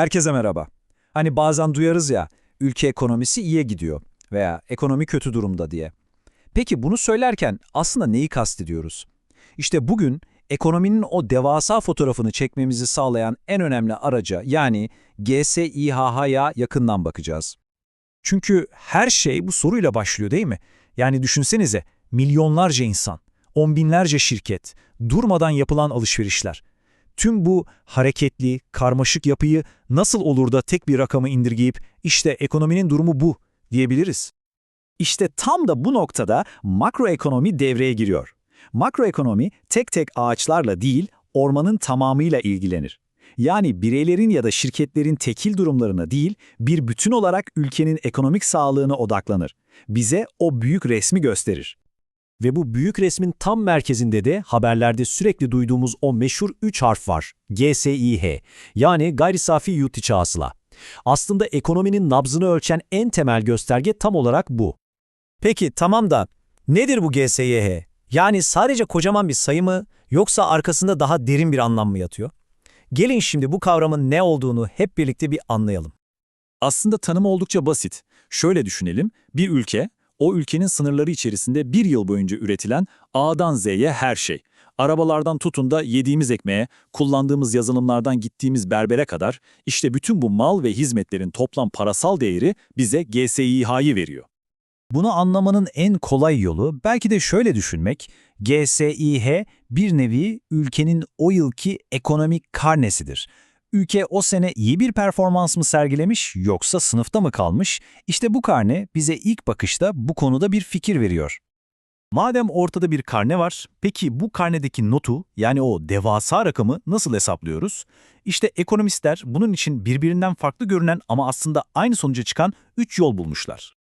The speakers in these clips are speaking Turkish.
Herkese merhaba. Hani bazen duyarız ya, ülke ekonomisi iyiye gidiyor veya ekonomi kötü durumda diye. Peki bunu söylerken aslında neyi kastediyoruz? İşte bugün ekonominin o devasa fotoğrafını çekmemizi sağlayan en önemli araca yani GSİHH'ya yakından bakacağız. Çünkü her şey bu soruyla başlıyor değil mi? Yani düşünsenize milyonlarca insan, on binlerce şirket, durmadan yapılan alışverişler. Tüm bu hareketli, karmaşık yapıyı nasıl olur da tek bir rakamı indirgeyip işte ekonominin durumu bu diyebiliriz? İşte tam da bu noktada makroekonomi devreye giriyor. Makroekonomi tek tek ağaçlarla değil, ormanın tamamıyla ilgilenir. Yani bireylerin ya da şirketlerin tekil durumlarına değil, bir bütün olarak ülkenin ekonomik sağlığına odaklanır. Bize o büyük resmi gösterir. Ve bu büyük resmin tam merkezinde de haberlerde sürekli duyduğumuz o meşhur 3 harf var. GSİH yani gayri safi yurt içi hasıla. Aslında ekonominin nabzını ölçen en temel gösterge tam olarak bu. Peki tamam da nedir bu GSYH? Yani sadece kocaman bir sayı mı yoksa arkasında daha derin bir anlam mı yatıyor? Gelin şimdi bu kavramın ne olduğunu hep birlikte bir anlayalım. Aslında tanımı oldukça basit. Şöyle düşünelim, bir ülke, o ülkenin sınırları içerisinde bir yıl boyunca üretilen A'dan Z'ye her şey. Arabalardan tutun da yediğimiz ekmeğe, kullandığımız yazılımlardan gittiğimiz berbere kadar işte bütün bu mal ve hizmetlerin toplam parasal değeri bize GSİH'yı veriyor. Bunu anlamanın en kolay yolu belki de şöyle düşünmek, GSİH bir nevi ülkenin o yılki ekonomik karnesidir. Ülke o sene iyi bir performans mı sergilemiş yoksa sınıfta mı kalmış? İşte bu karne bize ilk bakışta bu konuda bir fikir veriyor. Madem ortada bir karne var, peki bu karnedeki notu yani o devasa rakamı nasıl hesaplıyoruz? İşte ekonomistler bunun için birbirinden farklı görünen ama aslında aynı sonuca çıkan 3 yol bulmuşlar.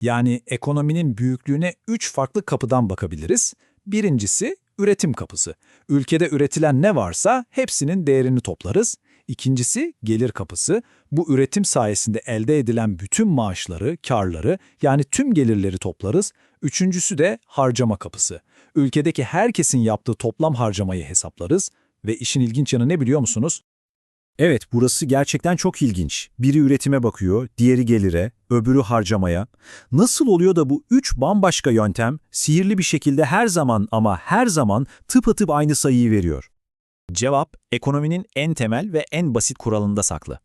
Yani ekonominin büyüklüğüne üç farklı kapıdan bakabiliriz. Birincisi üretim kapısı. Ülkede üretilen ne varsa hepsinin değerini toplarız. İkincisi gelir kapısı. Bu üretim sayesinde elde edilen bütün maaşları, karları yani tüm gelirleri toplarız. Üçüncüsü de harcama kapısı. Ülkedeki herkesin yaptığı toplam harcamayı hesaplarız. Ve işin ilginç yanı ne biliyor musunuz? Evet, burası gerçekten çok ilginç. Biri üretime bakıyor, diğeri gelire, öbürü harcamaya. Nasıl oluyor da bu üç bambaşka yöntem sihirli bir şekilde her zaman ama her zaman tıpatıp aynı sayıyı veriyor? Cevap, ekonominin en temel ve en basit kuralında saklı.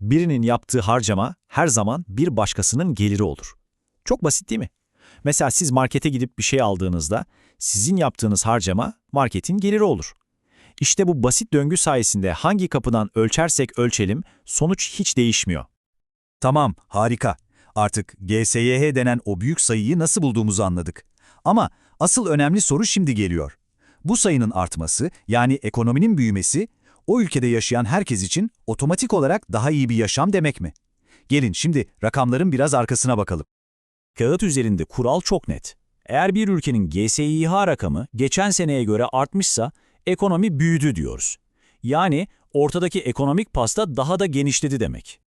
Birinin yaptığı harcama her zaman bir başkasının geliri olur. Çok basit değil mi? Mesela siz markete gidip bir şey aldığınızda sizin yaptığınız harcama marketin geliri olur. İşte bu basit döngü sayesinde hangi kapıdan ölçersek ölçelim sonuç hiç değişmiyor. Tamam, harika. Artık GSYH denen o büyük sayıyı nasıl bulduğumuzu anladık. Ama asıl önemli soru şimdi geliyor. Bu sayının artması, yani ekonominin büyümesi, o ülkede yaşayan herkes için otomatik olarak daha iyi bir yaşam demek mi? Gelin şimdi rakamların biraz arkasına bakalım. Kağıt üzerinde kural çok net. Eğer bir ülkenin GSİH rakamı geçen seneye göre artmışsa ekonomi büyüdü diyoruz. Yani ortadaki ekonomik pasta daha da genişledi demek.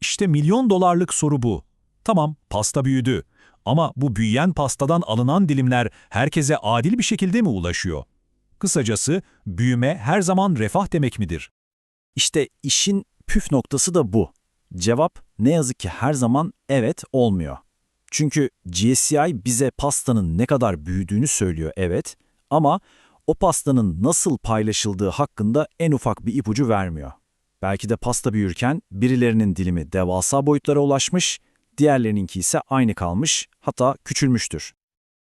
İşte milyon dolarlık soru bu. Tamam, pasta büyüdü. Ama bu büyüyen pastadan alınan dilimler herkese adil bir şekilde mi ulaşıyor? Kısacası, büyüme her zaman refah demek midir? İşte işin püf noktası da bu. Cevap ne yazık ki her zaman evet olmuyor. Çünkü GSI bize pastanın ne kadar büyüdüğünü söylüyor evet ama o pastanın nasıl paylaşıldığı hakkında en ufak bir ipucu vermiyor. Belki de pasta büyürken birilerinin dilimi devasa boyutlara ulaşmış, diğerlerininki ise aynı kalmış, hatta küçülmüştür.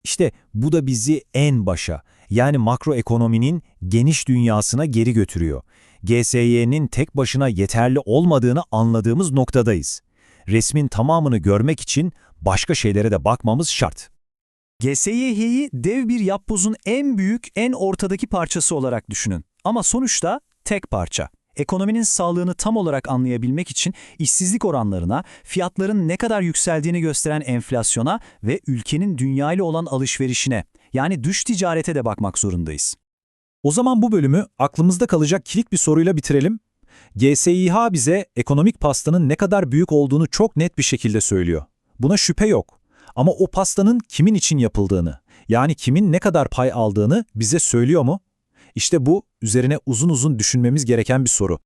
İşte bu da bizi en başa, yani makroekonominin geniş dünyasına geri götürüyor. GSY'nin tek başına yeterli olmadığını anladığımız noktadayız. Resmin tamamını görmek için başka şeylere de bakmamız şart. GSYH'yi dev bir yapbozun en büyük, en ortadaki parçası olarak düşünün. Ama sonuçta tek parça. Ekonominin sağlığını tam olarak anlayabilmek için işsizlik oranlarına, fiyatların ne kadar yükseldiğini gösteren enflasyona ve ülkenin dünya ile olan alışverişine, yani dış ticarete de bakmak zorundayız. O zaman bu bölümü aklımızda kalacak kilit bir soruyla bitirelim. GSİH bize ekonomik pastanın ne kadar büyük olduğunu çok net bir şekilde söylüyor. Buna şüphe yok. Ama o pastanın kimin için yapıldığını, yani kimin ne kadar pay aldığını bize söylüyor mu? İşte bu üzerine uzun uzun düşünmemiz gereken bir soru.